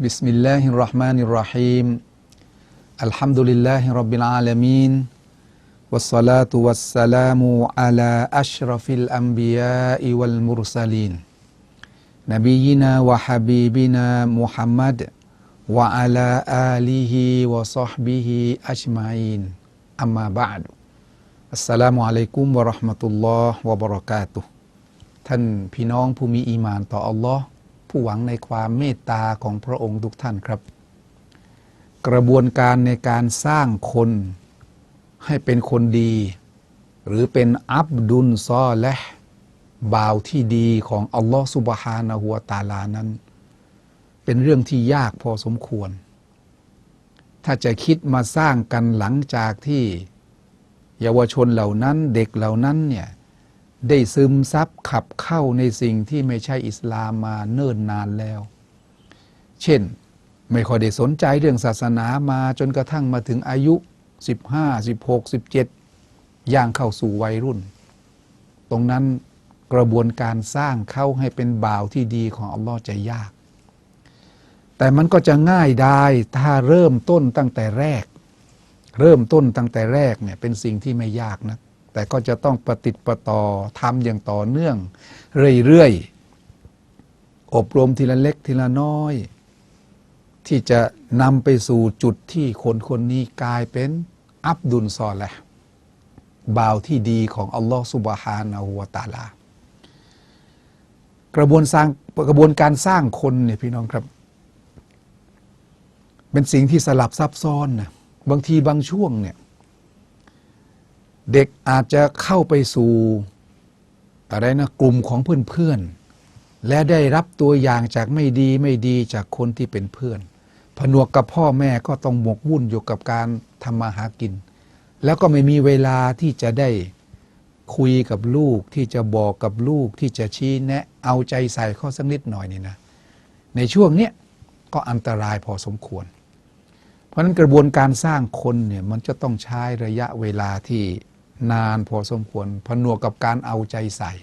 بسم الله الرحمن الرحيم الحمد لله رب العالمين والصلاة والسلام على أشرف الأنبياء والمرسلين نبينا وحبيبنا محمد وعلى آله وصحبه أجمعين أما بعد السلام عليكم ورحمة الله وبركاته ท่านพี่น้องผู้มีอีหมานต่ออัลลอฮ์ ผู้หวังในความเมตตาของพระองค์ทุกท่านครับ กระบวนการในการสร้างคนให้เป็นคนดี หรือเป็นอับดุลซอและบ่าวที่ดีของอัลลอฮ์สุบฮานะฮัวตาลานั้น เป็นเรื่องที่ยากพอสมควร ถ้าจะคิดมาสร้างกันหลังจากที่ เยาวชนเหล่านั้นเด็กเหล่านั้นเนี่ย ได้ซึมซับขับเข้าในสิ่งที่ไม่ใช่อิสลามมาเนิ่นนานแล้ว เช่น ไม่ค่อยได้สนใจเรื่องศาสนามาจนกระทั่งมาถึงอายุ 15 16 17 ย่างเข้าสู่วัยรุ่น ตรงนั้นกระบวนการสร้างเข้าให้เป็นบ่าวที่ดีของอัลลอฮ์จะยาก แต่มันก็จะง่ายได้ถ้าเริ่มต้นตั้งแต่แรก เริ่มต้นตั้งแต่แรกเนี่ยเป็นสิ่งที่ไม่ยากนะ แต่ก็จะต้องประติดประต่อทำอย่างต่อเนื่อง เรื่อยๆ อบรมทีละเล็กทีละน้อย ที่จะนำไปสู่จุดที่คนคนนี้กลายเป็นอับดุลซอแหละบ่าวที่ดีของอัลลอฮฺสุบฮานะฮูวตาลากระบวนสร้างกระบวนการสร้างคนเนี่ยพี่น้องครับ เป็นสิ่งที่สลับซับซ้อนนะบางทีบางช่วงเนี่ย เด็กอาจจะเข้าไปสู่อะไรนะกลุ่มของเพื่อนๆ และได้รับตัวอย่างจากไม่ดีไม่ดีจากคนที่เป็นเพื่อน ผนวกกับพ่อแม่ก็ต้องหมกวุ่นอยู่กับการทำมาหากิน แล้วก็ไม่มีเวลาที่จะได้คุยกับลูกที่จะบอกกับลูกที่จะชี้แนะเอาใจใส่เข้อสักนิดหน่อยนี่นะในช่วงเนี้ยก็อันตรายพอสมควร เพราะฉะนั้นกระบวนการสร้างคนเนี่ยมันจะต้องใช้ระยะเวลาที่ นานพอสมควรผนวกกับการเอาใจใส่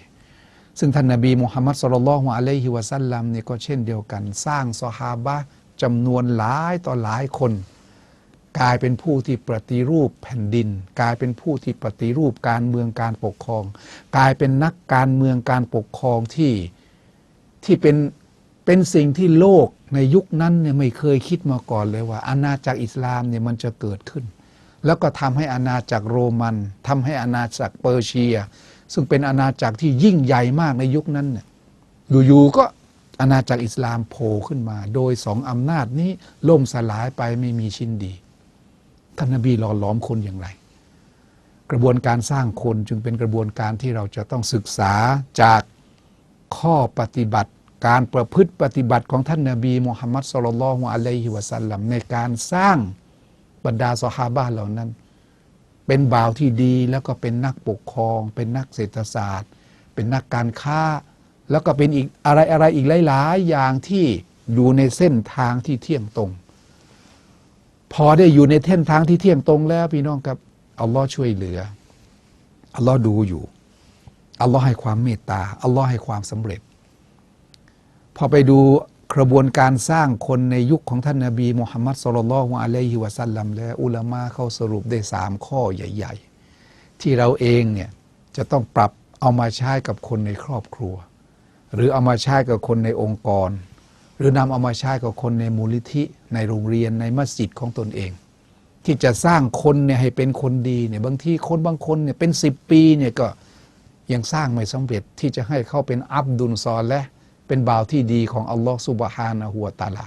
ซึ่งท่านนบีมุฮัมมัดสุลลัลฮุอะลัยฮิวะสัลลัมเนี่ยก็เช่นเดียวกัน สร้างซอฮาบะจำนวนหลายต่อหลายคน กลายเป็นผู้ที่ปฏิรูปแผ่นดิน กลายเป็นผู้ที่ปฏิรูปการเมืองการปกครอง กลายเป็นนักการเมืองการปกครองที่ที่เป็นเป็นสิ่งที่โลกในยุคนั้นเนี่ยไม่เคยคิดมาก่อนเลยว่า อาณาจักรอิสลามเนี่ยมันจะเกิดขึ้น แล้วก็ทำให้อาณาจักรโรมันทำให้อาณาจักรเปอร์เซีย ซึ่งเป็นอาณาจักรที่ยิ่งใหญ่มากในยุคนั้นเนี่ยอยู่ๆก็อาณาจักรอิสลามโผล่ขึ้นมา โดยสองอำนาจนี้ล่มสลายไปไม่มีชิ้นดีท่านนบีหล่อหลอมคนอย่างไร กระบวนการสร้างคนจึงเป็นกระบวนการที่เราจะต้องศึกษาจากข้อปฏิบัติ การประพฤติปฏิบัติของท่านนบีมุฮัมมัดสุลลัลลอฮุอะลัยฮิวะสัลลัมในการสร้าง บรรดาสหาบะห์เหล่านั้น เป็นบ่าวที่ดีแล้วก็เป็นนักปกครอง เป็นนักเศรษฐศาสตร์ เป็นนักการค้า แล้วก็เป็นอีกอะไรอะไรอีกหลายๆ อย่างที่อยู่ในเส้นทางที่เที่ยงตรง พอได้อยู่ในเส้นทางที่เที่ยงตรงแล้วพี่น้องครับอัลลอฮ์ช่วยเหลืออัลลอฮ์ดูอยู่อัลลอฮ์ให้ความเมตตาอัลลอฮ์ให้ความสำเร็จ พอไปดู กระบวนการสร้างคนในยุคของท่านนาบีมุฮัมมัดสุลลัลฮุอะลัยฮิวะสัลลัมและอุลามะเขาสรุปได้สามข้อใหญ่ ๆ ที่เราเองเนี่ยจะต้องปรับเอามาใช้กับคนในครอบครัว หรือเอามาใช้กับคนในองค์กร หรือนำเอามาใช้กับคนในมูลนิธิในโรงเรียนในมัสยิดของตนเอง ที่จะสร้างคนเนี่ยให้เป็นคนดีเนี่ยบางทีคนบางคนเนี่ยเป็นสิบปีเนี่ยก็ยังสร้างไม่สำเร็จที่จะให้เขาเป็นอับดุลซอลและ เป็นบ่าวที่ดีของอัลลอฮ์สุบฮานะฮัวตาลา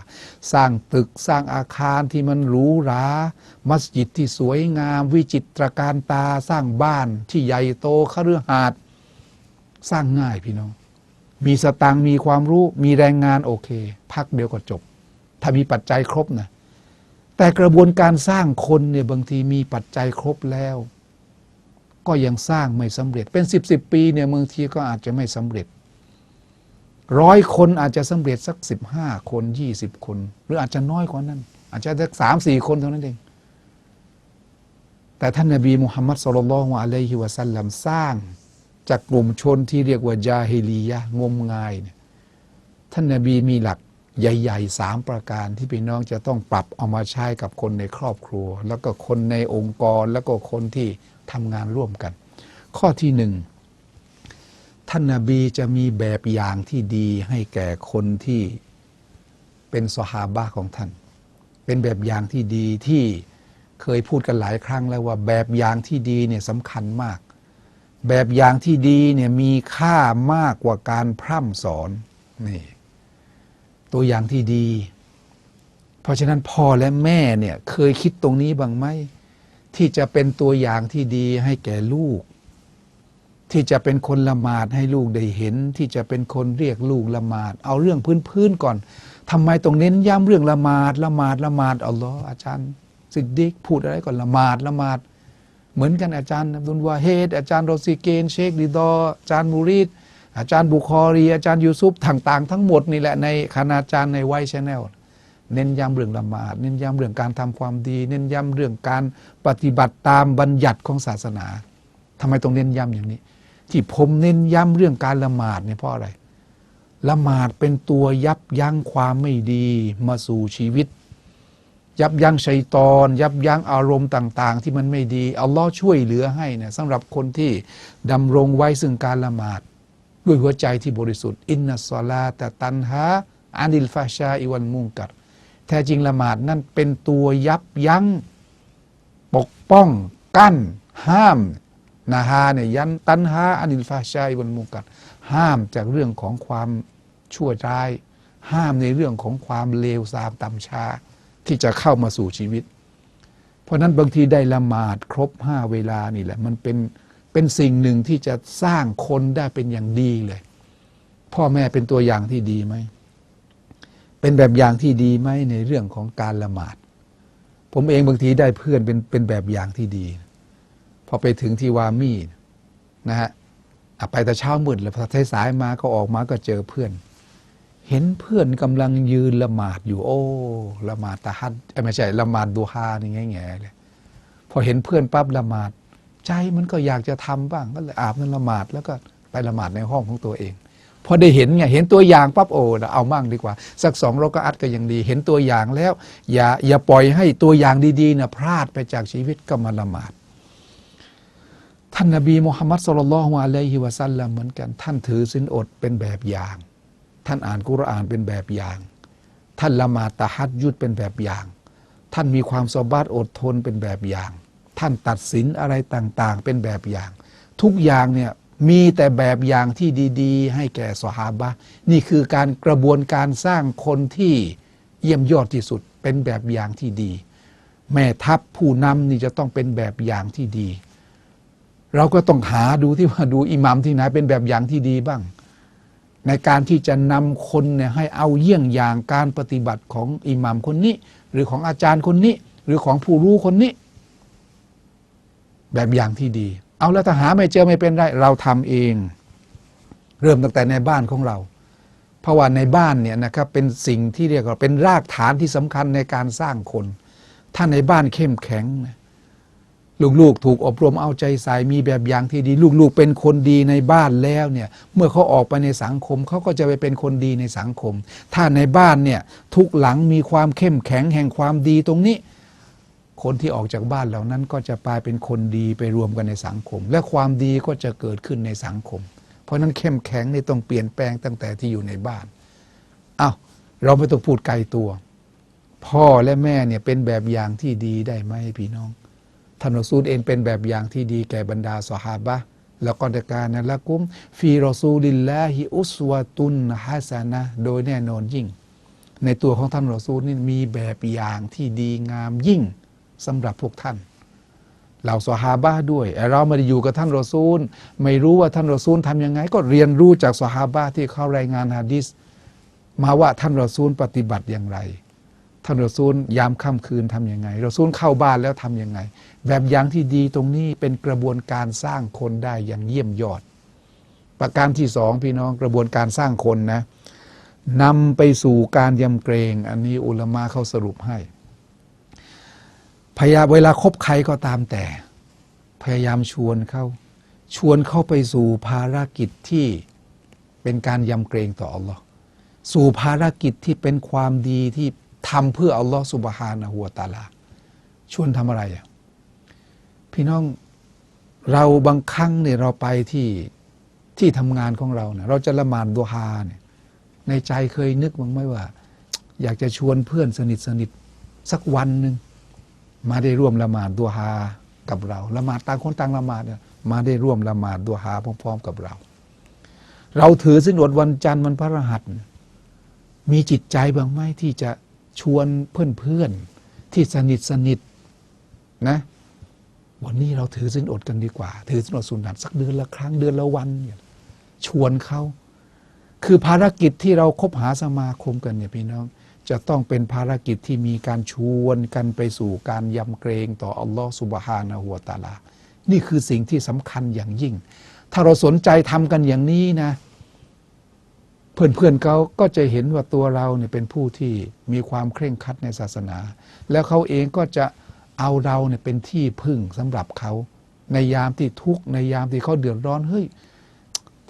สร้างตึกสร้างอาคารที่มันหรูหรา มัสยิดที่สวยงาม วิจิตรการตา สร้างบ้านที่ใหญ่โตคฤหาสน์สร้างง่ายพี่น้อง มีสตางมีความรู้ มีแรงงานโอเค พักเดียวก็จบ ถ้ามีปัจจัยครบนะ แต่กระบวนการสร้างคนเนี่ยบางทีมีปัจจัยครบแล้ว ก็ยังสร้างไม่สำเร็จ เป็นสิบสิบปีเนี่ยบางทีก็อาจจะไม่สำเร็จ ร้อยคนอาจจะสำเร็จสักสิบห้าคนยี่สิบคน หรืออาจจะน้อยกว่านั้น อาจจะสักสามสี่คนเท่านั้นเอง แต่ท่านนบีมุฮัมมัดสุลลัลลอฮุอะลัยฮิวะสัลลัมสร้าง จากกลุ่มชนที่เรียกว่าจาฮิลียะงมงายเนี่ยท่านนบีมีหลักใหญ่ๆสามประการที่พี่น้องจะต้องปรับเอามาใช้กับคนในครอบครัว แล้วก็คนในองค์กรแล้วก็คนที่ทำงานร่วมกัน ข้อที่หนึ่ง ท่านนาบีจะมีแบบอย่างที่ดีให้แก่คนที่เป็นสหาบะของท่าน เป็นแบบอย่างที่ดีที่เคยพูดกันหลายครั้งแล้วว่าแบบอย่างที่ดีเนี่ยสำคัญมาก แบบอย่างที่ดีเนี่ยมีค่ามากกว่าการพร่ำสอนนี่ตัวอย่างที่ดี เพราะฉะนั้นพ่อและแม่เนี่ยเคยคิดตรงนี้บ้างไหมที่จะเป็นตัวอย่างที่ดีให้แก่ลูก ที่จะเป็นคนละหมาดให้ลูกได้เห็น ที่จะเป็นคนเรียกลูกละหมาด เอาเรื่องพื้นๆก่อนทำไมต้องเน้นย้ำเรื่องละหมาดละหมาดละหมาดอัลลอฮ์อาจารย์สิดดิกพูดอะไรก่อนละหมาดละหมาด เหมือนกันอาจารย์อับดุลวาเฮดอาจารย์โรซิเกน เชคดิดออาจารย์มูริดอาจารย์บุคอรี อาจารย์ยูซุปต่างๆ ทั้งหมดนี่แหละในคณาจารย์ในไวชแนลเน้นย้ำเรื่องละหมาด เน้นย้ำเรื่องการทำความดี เน้นย้ำเรื่องการปฏิบัติตามบัญญัติของศาสนาทำไมต้องเน้นย้ำอย่างนี้ ที่ผมเน้นย้ำเรื่องการละหมาดเนี่ยเพราะอะไร ละหมาดเป็นตัวยับยั้งความไม่ดีมาสู่ชีวิต ยับยั้งชัยตอน ยับยั้งอารมณ์ต่าง ๆ ที่มันไม่ดีอัลลอฮ์ช่วยเหลือให้เนี่ยสำหรับคนที่ดำรงไว้ซึ่งการละหมาด ด้วยหัวใจที่บริสุทธิ์อินนัสซอลาต่ตันฮะอานิลฟาชาอิวันมุงกัดแท้จริงละหมาดนั่นเป็นตัวยับยั้งปกป้องกั้น ห้าม นาฮาเนี่ยยันตันฮาอานิลฟาชาอิวันมุกัดห้ามจากเรื่องของความชั่วร้าย ห้ามในเรื่องของความเลวทรามต่ำช้าที่จะเข้ามาสู่ชีวิต เพราะนั้นบางทีได้ละหมาดครบห้าเวลานี่แหละ มันเป็นเป็นสิ่งหนึ่งที่จะสร้างคนได้เป็นอย่างดีเลย พ่อแม่เป็นตัวอย่างที่ดีไหม เป็นแบบอย่างที่ดีไหมในเรื่องของการละหมาด ผมเองบางทีได้เพื่อนเป็นเป็นแบบอย่างที่ดี พอไปถึงที่วามีนะฮะไปแต่เช้ามืดแล้วพอสายมาก็ออกมาก็เจอเพื่อน เห็นเพื่อนกำลังยืนละหมาดอยู่ โอ้ละหมาดตะฮัดไม่ใช่ละหมาดดูฮานี่แง่ๆเลยพอเห็นเพื่อนปั๊บละหมาด ใจมันก็อยากจะทำบ้างก็เลยอาบน้ำละหมาดแล้วก็ไปละหมาดในห้องของตัวเองพอได้เห็นไงเห็นตัวอย่างปั๊บโอ้เอามั่งดีกว่า สักสองเราก็อัดก็ยังดี เห็นตัวอย่างแล้ว อย่าอย่าปล่อยให้ตัวอย่างดีๆนะพลาดไปจากชีวิตก็มาละหมาด ท่านนบีมุฮัมมัดสุลลัลลอฮุอะลัยฮิวะสัลลัมเหมือนกัน ท่านถือสินอดเป็นแบบอย่าง ท่านอ่านกุรอานเป็นแบบอย่าง ท่านละมาตะฮัดยุดเป็นแบบอย่าง ท่านมีความสบาดอดทนเป็นแบบอย่าง ท่านตัดสินอะไรต่างๆ เป็นแบบอย่าง ทุกอย่างเนี่ยมีแต่แบบอย่างที่ดีๆ ให้แก่สหาบะนี่คือการกระบวนการสร้างคนที่เยี่ยมยอดที่สุดเป็นแบบอย่างที่ดี แม่ทัพผู้นำนี่จะต้องเป็นแบบอย่างที่ดี เราก็ต้องหาดูที่ว่าดูอิหมัมที่ไหนเป็นแบบอย่างที่ดีบ้าง ในการที่จะนำคนเนี่ยให้เอาเยี่ยงอย่างการปฏิบัติของอิหมัมคนนี้ หรือของอาจารย์คนนี้ หรือของผู้รู้คนนี้ แบบอย่างที่ดี เอาแล้วถ้าหาไม่เจอไม่เป็นไรเราทำเอง เริ่มตั้งแต่ในบ้านของเรา เพราะว่าในบ้านเนี่ยนะครับเป็นสิ่งที่เรียกว่าเป็นรากฐานที่สำคัญในการสร้างคน ถ้าในบ้านเข้มแข็งนะ ลูกๆ ถูกอบรมเอาใจใส่มีแบบอย่างที่ดี ลูกๆ เป็นคนดีในบ้านแล้วเนี่ยเมื่อเขาออกไปในสังคมเขาก็จะไปเป็นคนดีในสังคม ถ้าในบ้านเนี่ยทุกหลังมีความเข้มแข็งแห่งความดีตรงนี้ คนที่ออกจากบ้านเหล่านั้นก็จะกลายเป็นคนดีไปรวมกันในสังคม และความดีก็จะเกิดขึ้นในสังคม เพราะนั้นเข้มแข็งนี่ต้องเปลี่ยนแปลงตั้งแต่ที่อยู่ในบ้านอ้าวเราไม่ต้องพูดไกลตัว พ่อและแม่เนี่ยเป็นแบบอย่างที่ดีได้ไหมพี่น้อง ท่านรอซูลเองเป็นแบบอย่างที่ดีแก่บรรดาสหาบะแล้วก็ในการนั้นละกุมฟีรอซูลิลลาฮิอุสวาตุนฮัสนะโดยแน่นอนยิ่ง ในตัวของท่านรอซูลนี่มีแบบอย่างที่ดีงามยิ่งสำหรับพวกท่านเหล่าสหาบะห์ด้วยเราไม่ได้อยู่กับท่านรอซูล ไม่รู้ว่าท่านรอซูลทำยังไง ก็เรียนรู้จากสหาบะห์ที่เขารายงานฮะดิษมาว่าท่านรอซูลปฏิบัติอย่างไร ท่านรอซูลยามค่ำคืนทำยังไงรอซูลเข้าบ้านแล้วทำยังไง แบบอย่างที่ดีตรงนี้เป็นกระบวนการสร้างคนได้อย่างเยี่ยมยอด ประการที่สองพี่น้องกระบวนการสร้างคนนะนำไปสู่การยำเกรง อันนี้อุลมะเขาสรุปให้พยายามเวลาคบใครก็ตามแต่ พยายามชวนเขาชวนเข้าไปสู่ภารกิจที่เป็นการยำเกรงต่ออัลลอฮ์สู่ภารกิจที่เป็นความดีที่ ทำเพื่ออัลลอฮ์สุบฮานะฮูวะตาลา ชวนทำอะไรอะพี่น้องเราบางครั้งเนี่ยเราไปที่ที่ทำงานของเราเนี่ยเราจะละหมาดดุฮาเนี่ยในใจเคยนึกบ้างไหมว่า อยากจะชวนเพื่อนสนิทสนิทสักวันหนึ่งมาได้ร่วมละหมาดดุฮากับเราละหมาดต่างคนต่างละหมาดเนี่ยมาได้ร่วมละหมาดดุฮาพร้อม ๆ กับเรา เราถือสินอดวันจันทร์วันพระรหัส มีจิตใจบ้างไหมที่จะ ชวนเพื่อนๆที่สนิทสนิทนะวันนี้เราถือสินอดกันดีกว่า ถือสินอดสุนัตสักเดือนละครั้งเดือนละวันชวนเขาคือภารกิจที่เราคบหาสมาคมกันเนี่ยพี่น้องจะต้องเป็นภารกิจที่มีการชวนกันไปสู่การยำเกรงต่ออัลลอฮฺสุบฮานะฮูวตาลา นี่คือสิ่งที่สำคัญอย่างยิ่ง ถ้าเราสนใจทำกันอย่างนี้นะ เพื่อนๆเขาก็จะเห็นว่าตัวเราเนี่ยเป็นผู้ที่มีความเคร่งครัดในศาสนา แล้วเขาเองก็จะเอาเราเนี่ยเป็นที่พึ่งสำหรับเขา ในยามที่ทุกข์ในยามที่เขาเดือดร้อนเฮ้ย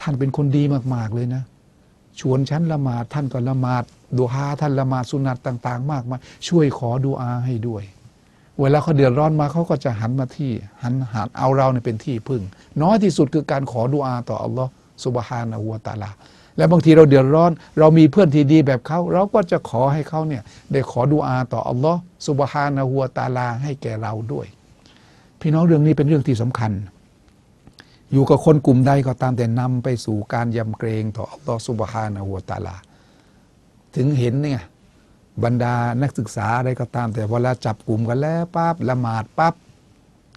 ท่านเป็นคนดีมากๆเลยนะ ชวนฉันละหมาดท่านก็ละหมาดดูฮาท่านละหมาดสุนัตต่าง ๆ มากมายช่วยขอดูอาให้ด้วย เวลาเขาเดือดร้อนมาเขาก็จะหันมาที่หันหันเอาเราเนี่ยเป็นที่พึ่ง น้อยที่สุดคือการขอดูอาต่ออัลลอฮ์สุบฮานะฮูวะตาลา และบางทีเราเดือดร้อน เรามีเพื่อนที่ดีแบบเขาเราก็จะขอให้เขาเนี่ยได้ขอดูอาต่ออัลลอฮ์สุบฮานะฮูวตาลาให้แก่เราด้วย พี่น้องเรื่องนี้เป็นเรื่องที่สำคัญ อยู่กับคนกลุ่มใดก็ตามแต่นำไปสู่การยำเกรงต่ออัลลอฮ์สุบฮานะฮูวตาลา ถึงเห็นเนี่ยบรรดานักศึกษาอะไรก็ตาม แต่เวลาจับกลุ่มกันแล้วปั๊บละหมาดปั๊บ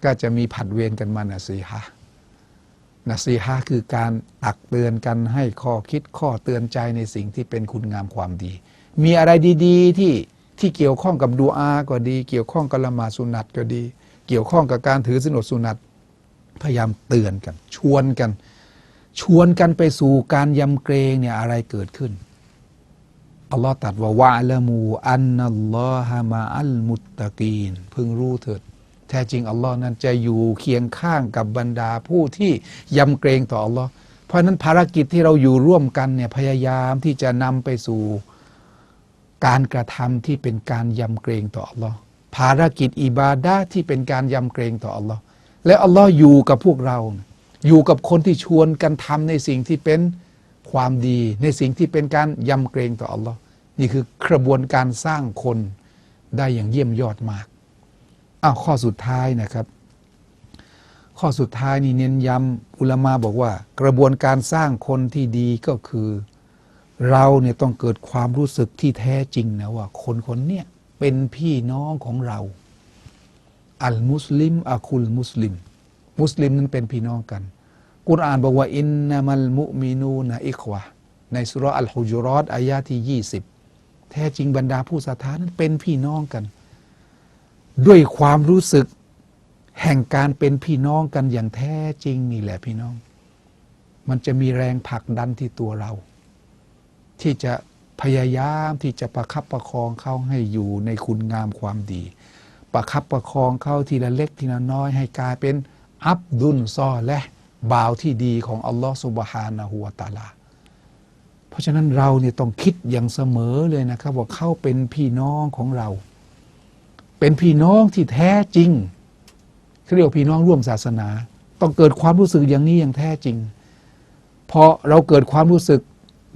ก็จะมีผัดเวรกันมานะสีฮะ นะสีฮะคือการตักเตือนกันให้ข้อคิดข้อเตือนใจในสิ่งที่เป็นคุณงามความดี มีอะไรดีๆที่ที่เกี่ยวข้องกับดูอาก็ดี เกี่ยวข้องกับละหมาดสุนัตก็ดี เกี่ยวข้องกับการถือสินอดสุนัตพยายามเตือนกัน ชวนกัน ชวนกันไปสู่การยำเกรงเนี่ยอะไรเกิดขึ้นอัลลอฮ์ตรัดว่าวะละมูอันนัลลอฮะมาอัลมุตตะกีน พึงรู้เถิด แท้จริงอัลลอฮ์นั้นจะอยู่เคียงข้างกับบรรดาผู้ที่ยำเกรงต่ออัลลอฮ์เพราะนั้นภารกิจที่เราอยู่ร่วมกันเนี่ยพยายามที่จะนำไปสู่การกระทำที่เป็นการยำเกรงต่ออัลลอฮ์ภารกิจอิบาดะห์ที่เป็นการยำเกรงต่ออัลลอฮ์และอัลลอฮ์อยู่กับพวกเรา อยู่กับคนที่ชวนกันทำในสิ่งที่เป็นความดี ในสิ่งที่เป็นการยำเกรงต่ออัลลอฮ์นี่คือกระบวนการสร้างคนได้อย่างเยี่ยมยอดมาก อ้าวข้อสุดท้ายนะครับ ข้อสุดท้ายนี่เน้นย้ำอุลมาบอกว่า กระบวนการสร้างคนที่ดีก็คือ เราเนี่ยต้องเกิดความรู้สึกที่แท้จริงนะว่า คนคนเนี้ยเป็นพี่น้องของเรา อัลมุสลิมอะคุลมุสลิม มุสลิมนั้นเป็นพี่น้องกันกุรอานบอกว่าอินนามัลมุมินูนะอิควะในสุราะห์อัลฮุจรอตอายาที่ 20 แท้จริงบรรดาผู้ศรัทธานั้นเป็นพี่น้องกัน ด้วยความรู้สึกแห่งการเป็นพี่น้องกันอย่างแท้จริงนี่แหละพี่น้อง มันจะมีแรงผลักดันที่ตัวเรา ที่จะพยายามที่จะประคับประคองเขาให้อยู่ในคุณงามความดี ประคับประคองเขาทีละเล็กทีละน้อยให้กลายเป็นอับดุลซอและบ่าวที่ดีของอัลลอฮฺสุบฮานะฮูวตาลา เพราะฉะนั้นเราเนี่ยต้องคิดอย่างเสมอเลยนะครับว่าเขาเป็นพี่น้องของเรา เป็นพี่น้องที่แท้จริงเขาเรียกว่าพี่น้องร่วมศาสนา ต้องเกิดความรู้สึกอย่างนี้อย่างแท้จริงพอเราเกิดความรู้สึก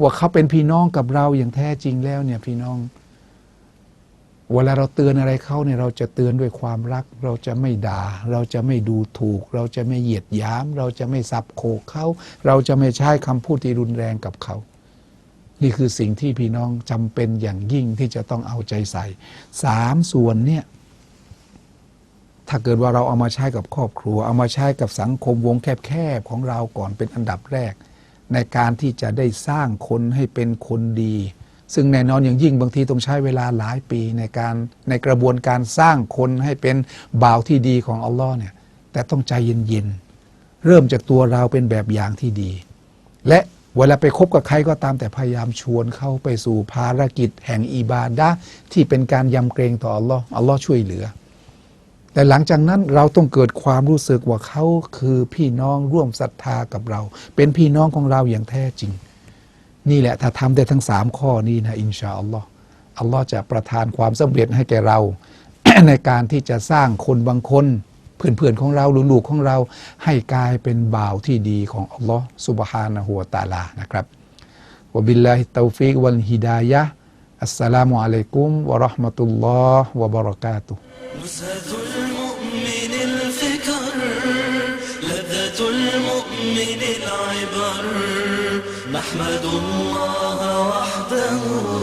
ว่าเขาเป็นพี่น้องกับเราอย่างแท้จริงแล้วเนี่ยพี่น้อง เวลาเราเตือนอะไรเขาเนี่ยเราจะเตือนด้วยความรัก เราจะไม่ด่า เราจะไม่ดูถูก เราจะไม่เหยียดหยามเราจะไม่สับโขกเขา เราจะไม่ใช้คำพูดที่รุนแรงกับเขา นี่คือสิ่งที่พี่น้องจำเป็นอย่างยิ่งที่จะต้องเอาใจใส่สามส่วนเนี่ย ถ้าเกิดว่าเราเอามาใช้กับครอบครัว เอามาใช้กับสังคมวงแคบๆของเราก่อนเป็นอันดับแรก ในการที่จะได้สร้างคนให้เป็นคนดี ซึ่งแน่นอนอย่างยิ่งบางทีต้องใช้เวลาหลายปีในการในกระบวนการสร้างคนให้เป็นบ่าวที่ดีของอัลลอฮ์เนี่ยแต่ต้องใจเย็นๆเริ่มจากตัวเราเป็นแบบอย่างที่ดี และเวลาไปคบกับใครก็ตามแต่พยายามชวนเข้าไปสู่ภารกิจแห่งอิบาดะที่เป็นการยำเกรงต่ออัลลอฮ์อัลลอฮ์ช่วยเหลือ แต่หลังจากนั้นเราต้องเกิดความรู้สึกว่าเขาคือพี่น้องร่วมศรัทธากับเรา เป็นพี่น้องของเราอย่างแท้จริง นี่แหละถ้าทำได้ทั้งสามข้อนี้นะอินชาอัลลอฮ์อัลลอฮ์จะประทานความสำเร็จให้แก่เรา ในการที่จะสร้างคนบางคนเพื่อนๆของเราลูกๆของเราให้กลายเป็นบ่าวที่ดีของอัลลอฮ์สุบฮานะฮูวตาลานะครับวบิลลาฮิตตอฟิกวัลฮิดายะอัสสลามุอะลัยกุมวะราะห์มะตุลลอฮ์วะบะเราะกาตุฮ์ أحمد الله وحده.